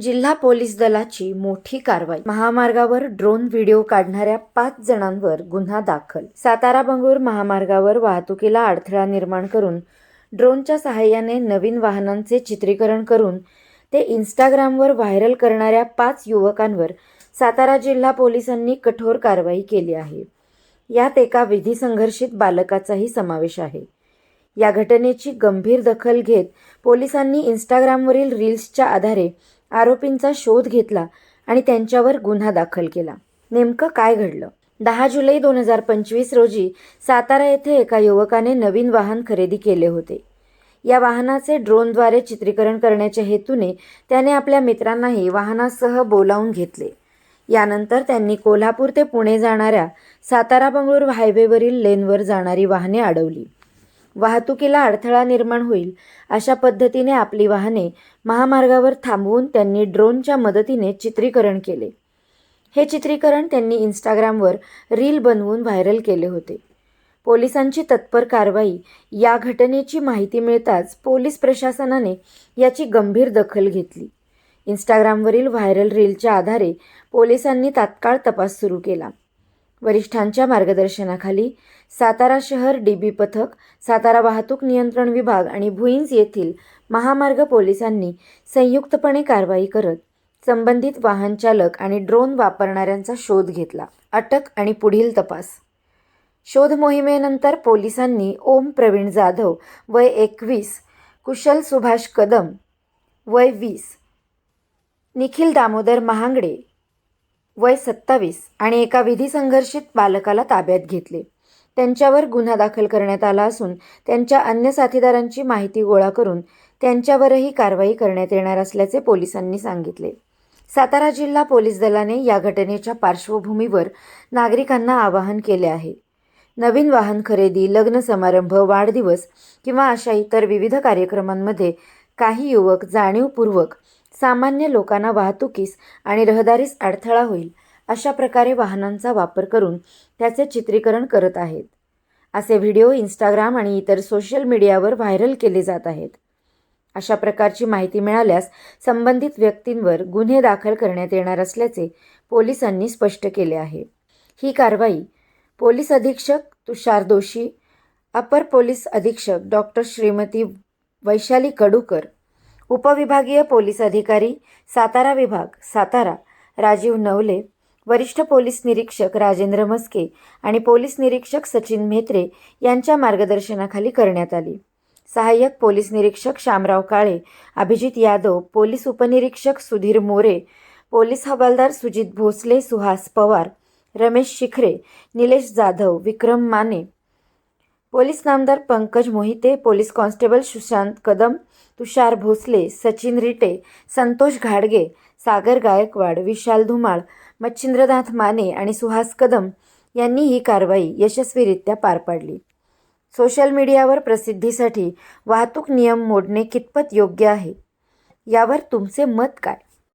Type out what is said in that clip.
जिल्हा पोलीस दलाची मोठी कारवाई. महामार्गावर ड्रोन व्हिडिओ काढणाऱ्या पाच जणांवर गुन्हा दाखल. सातारा बंगळूर महामार्गावर वाहतुकीला अडथळा निर्माण करून ड्रोनच्या सहाय्याने नवीन वाहनांचे चित्रीकरण करून ते इन्स्टाग्रामवर व्हायरल करणाऱ्या पाच युवकांवर सातारा जिल्हा पोलिसांनी कठोर कारवाई केली आहे. यात एका विधी संघर्षित बालकाचाही समावेश आहे. या घटनेची गंभीर दखल घेत पोलिसांनी इंस्टाग्रामवरील रील्सच्या आधारे आरोपींचा शोध घेतला आणि त्यांच्यावर गुन्हा दाखल केला. नेमकं काय घडलं? दहा जुलै दोन हजार पंचवीस रोजी सातारा येथे एका युवकाने नवीन वाहन खरेदी केले होते. या वाहनाचे ड्रोनद्वारे चित्रीकरण करण्याच्या हेतूने त्याने आपल्या मित्रांनाही वाहनासह बोलावून घेतले. यानंतर त्यांनी कोल्हापूर ते पुणे जाणाऱ्या सातारा बंगळूर हायवेवरील लेनवर जाणारी वाहने अडवली. वाहतुकीला अडथळा निर्माण होईल अशा पद्धतीने आपली वाहने महामार्गावर थांबवून त्यांनी ड्रोनच्या मदतीने चित्रीकरण केले. हे चित्रीकरण त्यांनी इंस्टाग्रामवर रील बनवून व्हायरल केले होते. पोलिसांची तत्पर कारवाई या घटनेची माहिती मिळताच पोलीस प्रशासनाने याची गंभीर दखल घेतली. इंस्टाग्रामवरील व्हायरल रीलच्या आधारे पोलिसांनी तात्काळ तपास सुरू केला. वरिष्ठांच्या मार्गदर्शनाखाली सातारा शहर डी बी पथक सातारा वाहतूक नियंत्रण विभाग आणि भुईंज येथील महामार्ग पोलिसांनी संयुक्तपणे कारवाई करत संबंधित वाहन चालक आणि ड्रोन वापरणाऱ्यांचा शोध घेतला. अटक आणि पुढील तपास. शोध मोहिमेनंतर पोलिसांनी ओम प्रवीण जाधव वय एकवीस कुशल सुभाष कदम वय वीस निखिल दामोदर महांगडे वय सत्तावीस आणि एका विधी संघर्षित बालकाला ताब्यात घेतले. त्यांच्यावर गुन्हा दाखल करण्यात आला असून त्यांच्या अन्य साथीदारांची माहिती गोळा करून त्यांच्यावरही कारवाई करण्यात येणार असल्याचे पोलिसांनी सांगितले. सातारा जिल्हा पोलीस दलाने या घटनेच्या पार्श्वभूमीवर नागरिकांना आवाहन केले आहे. नवीन वाहन खरेदी लग्न समारंभ वाढदिवस किंवा अशा इतर विविध कार्यक्रमांमध्ये काही युवक जाणीवपूर्वक सामान्य लोकांना वाहतुकीस आणि रहदारीस अडथळा होईल अशा प्रकारे वाहनांचा वापर करून त्याचे चित्रीकरण करत आहेत. असे व्हिडिओ इंस्टाग्राम आणि इतर सोशल मीडियावर व्हायरल केले जात आहेत. अशा प्रकारची माहिती मिळाल्यास संबंधित व्यक्तींवर गुन्हे दाखल करण्यात येणार असल्याचे पोलिसांनी स्पष्ट केले आहे. ही कारवाई पोलीस अधीक्षक तुषार दोशी अपर पोलीस अधीक्षक डॉक्टर श्रीमती वैशाली कडूकर उपविभागीय पोलीस अधिकारी सातारा विभाग सातारा राजीव नवले वरिष्ठ पोलीस निरीक्षक राजेंद्र मस्के आणि पोलीस निरीक्षक सचिन म्हेत्रे यांच्या मार्गदर्शनाखाली करण्यात आली. सहाय्यक पोलीस निरीक्षक शामराव काळे अभिजित यादव पोलीस उपनिरीक्षक सुधीर मोरे पोलीस हवालदार सुजित भोसले सुहास पवार रमेश शिखरे निलेश जाधव विक्रम माने पोलीस नामदार पंकज मोहिते पोलीस कॉन्स्टेबल सुशांत कदम तुषार भोसले सचिन रिटे संतोष घाडगे सागर गायकवाड विशाल धुमाळ मच्छिंद्रनाथ माने आणि सुहास कदम यांनी ही कारवाई यशस्वीरित्या पार पाडली. सोशल मीडियावर प्रसिद्धीसाठी वाहतूक नियम मोडणे कितपत योग्य आहे? यावर तुमचे मत काय?